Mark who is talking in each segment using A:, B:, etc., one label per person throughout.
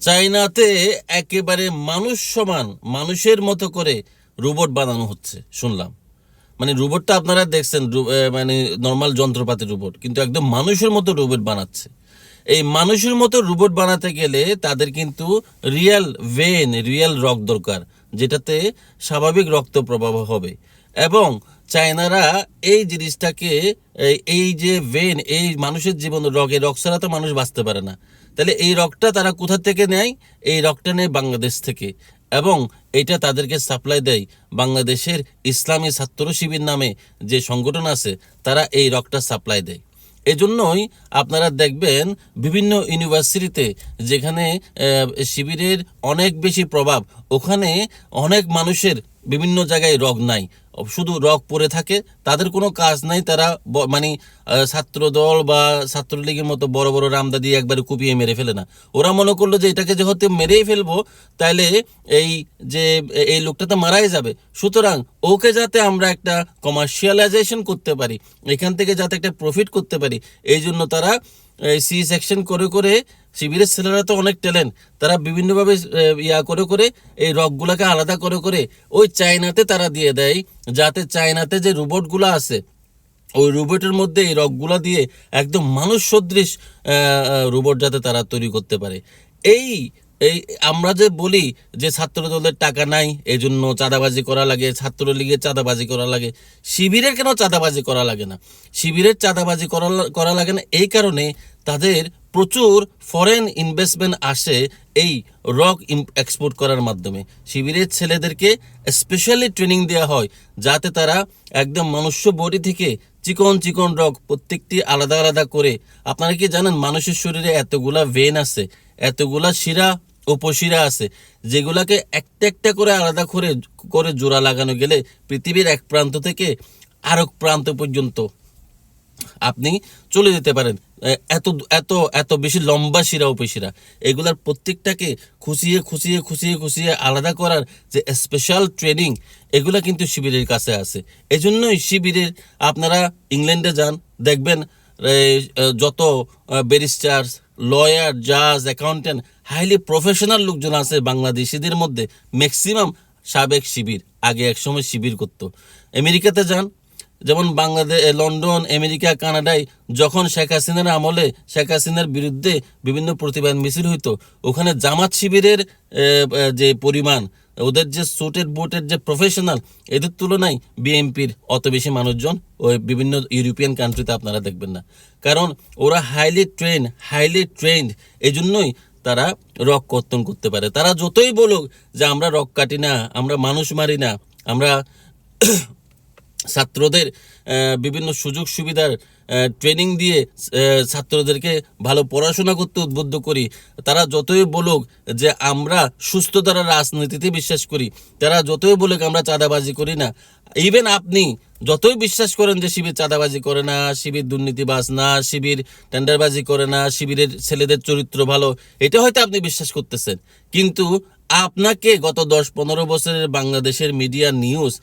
A: চায়নাতে একেবারে মানুষ সমান মানুষের মতো করে রোবট বানানো হচ্ছে, শুনলাম। মানে রোবটটা আপনারা দেখছেন মানে নর্মাল যন্ত্রপাতি রোবট, কিন্তু একদম মানুষের মতো রোবট বানাচ্ছে। এই মানুষের মতো রোবট বানাতে গেলে তাদের কিন্তু রিয়েল ভেন রিয়েল রক দরকার, যেটাতে স্বাভাবিক রক্ত প্রবাহ হবে। এবং চায়নারা এই জিনিসটাকে, এই- যে ভেন এই মানুষের জীবন এই রক ছাড়া তো মানুষ বাঁচতে পারে না। তাহলে এই রকটা তারা কোথা থেকে নেয়? এই রকটা নেয় বাংলাদেশ থেকে। এবং এটা তাদেরকে সাপ্লাই দেয় বাংলাদেশের ইসলামী ছাত্র শিবির নামে যে সংগঠন আছে, তারা এই রকটা সাপ্লাই দেয়। এজন্যই আপনারা দেখবেন বিভিন্ন ইউনিভার্সিটিতে যেখানে শিবিরের অনেক বেশি প্রভাব, ওখানে অনেক মানুষের বিভিন্ন জায়গায় রগ নাই। শুধু রক পরে থাকে তাদের কোনো কাজ নাই তারা মানে আহ, ছাত্রদল বা ছাত্রলীগের মতো বড় বড় রামদা দিয়ে একবারে কুপিয়ে মেরে ফেলে না। ওরা মনে করল যে এটাকে যেহেতু মেরেই ফেলব তাহলে এই যে এই লোকটা তো মারাই যাবে। সুতরাং ওকে যাতে আমরা একটা কমার্শিয়ালাইজেশন করতে পারি এখান থেকে যাতে একটা প্রফিট করতে পারি এই জন্য তারা সি সেকশন করে করে শিবিরের ছেলেরা তো অনেক ট্যালেন্ট তারা বিভিন্নভাবে ইয়া করে করে এই রকগুলোকে আলাদা করে করে ওই চায়নাতে তারা দিয়ে দেয়, যাতে চায়নাতে যে রোবটগুলো আছে, ওই রোবটের মধ্যে এই রকগুলা দিয়ে একদম মানুষ সদৃশ রোবট যাতে তারা তৈরি করতে পারে। এই এই আমরা যে বলি যে ছাত্র দলের টাকা নাই এই জন্য চাঁদাবাজি করা লাগে, ছাত্রলীগের চাঁদাবাজি করা লাগে, শিবিরের কেন চাঁদাবাজি করা লাগে না? শিবিরের চাঁদাবাজি করা করা লাগে না এই কারণে তাদের প্রচুর ফরেন ইনভেস্টমেন্ট আসে এই রক এক্সপোর্ট করার মাধ্যমে। শিবিরের ছেলেদেরকে স্পেশালি ট্রেনিং দেওয়া হয়, যাতে তারা একদম মনুষ্য বডি থেকে চিকন চিকন রক প্রত্যেকটি আলাদা আলাদা করে। আপনারা কি জানেন মানুষের শরীরে এতগুলা ভেন আছে, এতগুলা শিরা উপশিরা আছে, যেগুলাকে একটা একটা করে আলাদা করে করে জোড়া লাগানো গেলে পৃথিবীর এক প্রান্ত থেকে আরেক প্রান্ত পর্যন্ত আপনি চলে যেতে পারেন। এত এত এত বেশি লম্বা শিরা উপশিরা। এগুলার প্রত্যেকটাকে খুশিয়ে খুশিয়ে খুশিয়ে খুশিয়ে আলাদা করার যে স্পেশাল ট্রেনিং এগুলা কিন্তু শিবিরের কাছে আছে। এজন্যই শিবিরের আপনারা ইংল্যান্ডে যান, দেখবেন যত ব্যারিস্টার লয়ার জাজ অ্যাকাউন্টেন্ট হাইলি প্রফেশনাল লোকজন আছে বাংলাদেশিদের মধ্যে ম্যাক্সিমাম সাবেক শিবির, আগে একসময় শিবির করতো। আমেরিকাতে যান, যেমন বাংলাদেশ লন্ডন, আমেরিকা, কানাডায় যখন শেখ হাসিনার আমলে, শেখ হাসিনার বিরুদ্ধে বিভিন্ন প্রতিবাদ মিছিল হইতো, ওখানে জামাত শিবিরের যে পরিমাণ ওদের যে সুটের বোটের যে প্রফেশনাল এদের তুলনায় বিএমপির অত বেশি মানুষজন ওই বিভিন্ন ইউরোপিয়ান কান্ট্রিতে আপনারা দেখবেন না। কারণ ওরা হাইলি ট্রেন হাইলি ট্রেন্ড এই জন্যই তারা রক কর্তন করতে পারে। তারা যতই বলুক যে আমরা রক কাটি না, আমরা মানুষ মারি না, আমরা ছাত্রদের বিভিন্ন সুযোগ সুবিধার ট্রেনিং দিয়ে ছাত্রদেরকে ভালো পড়াশোনা করতে উদ্বুদ্ধ করি। তারা যতই বলুক যে আমরা সুস্থ দ্বারা রাজনীতিতে বিশ্বাস করি, তারা যতই বলুক আমরা চাঁদাবাজি করি না। ইভেন আপনি যতই বিশ্বাস করেন যে শিবির চাঁদাবাজি করে না, শিবির দুর্নীতিবাজ না, শিবির টেন্ডারবাজি করে না, শিবিরের ছেলেদের চরিত্র ভালো, এটা হয়তো আপনি বিশ্বাস করতেছেন। কিন্তু আপনাকে গত দশ পনেরো বছরের বাংলাদেশের মিডিয়া নিউজ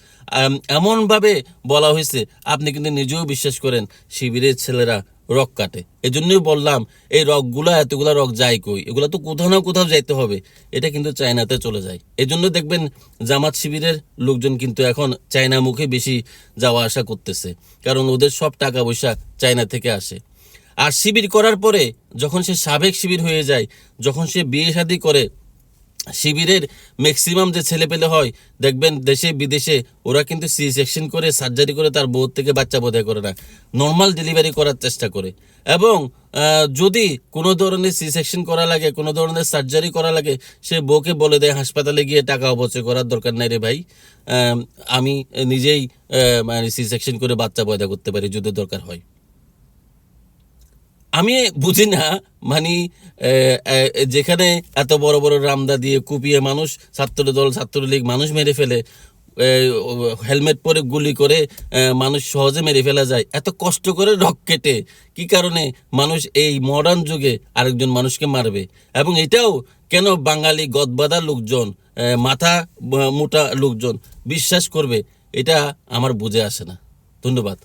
A: এমনভাবে বলা হয়েছে, আপনি কিন্তু নিজেও বিশ্বাস করেন, শিবিরের ছেলেরা রক কাটে। এজন্যই বললাম, এই রকগুলো, এতগুলা রক যায় কই, এগুলো তো কোথাও না কোথাও যাইতে হবে, এটা কিন্তু চায়নাতে চলে যায়। এজন্য দেখবেন, জামাত শিবিরের লোকজন কিন্তু এখন চায়না মুখে বেশি যাওয়া আসা করতেছে, কারণ ওদের সব টাকা পয়সা চায়না থেকে আসে। আর শিবির করার পরে, যখন সে সাবেক শিবির হয়ে যায়, যখন সে বিয়ে শাদী করে শিবিরের ম্যাক্সিমাম যে ছেলে পেলে হয়, দেখবেন দেশে, বিদেশে ওরা কিন্তু সি সেকশন করে সার্জারি করে তার বউ থেকে বাচ্চা বোধহয় করে না। নর্মাল ডেলিভারি করার চেষ্টা করে। এবং যদি কোনো ধরনের সি সেকশন করা লাগে, কোনো ধরনের সার্জারি করা লাগে, সে বউকে বলে দেয়, হাসপাতালে গিয়ে টাকা অবচয় করার দরকার নাই রে ভাই। আমি নিজেই মানে সি সেকশন করে বাচ্চা পয়দা করতে পারি, যদি দরকার হয়। আমি বুঝি না মানে যেখানে এত বড় বড় রামদা দিয়ে কুপিয়ে মানুষ, ছাত্রদল, ছাত্রলীগ মানুষ মেরে ফেলে হেলমেট পরে গুলি করে মানুষ সহজে মেরে ফেলা যায়, এত কষ্ট করে রক কেটে, কি কারণে মানুষ এই মডার্ন যুগে আরেকজন মানুষকে মারবে? এবং এটাও কেন বাঙালি গদবাদা লোকজন মাথা মোটা লোকজন বিশ্বাস করবে? এটা আমার বুঝে আসে না। ধন্যবাদ।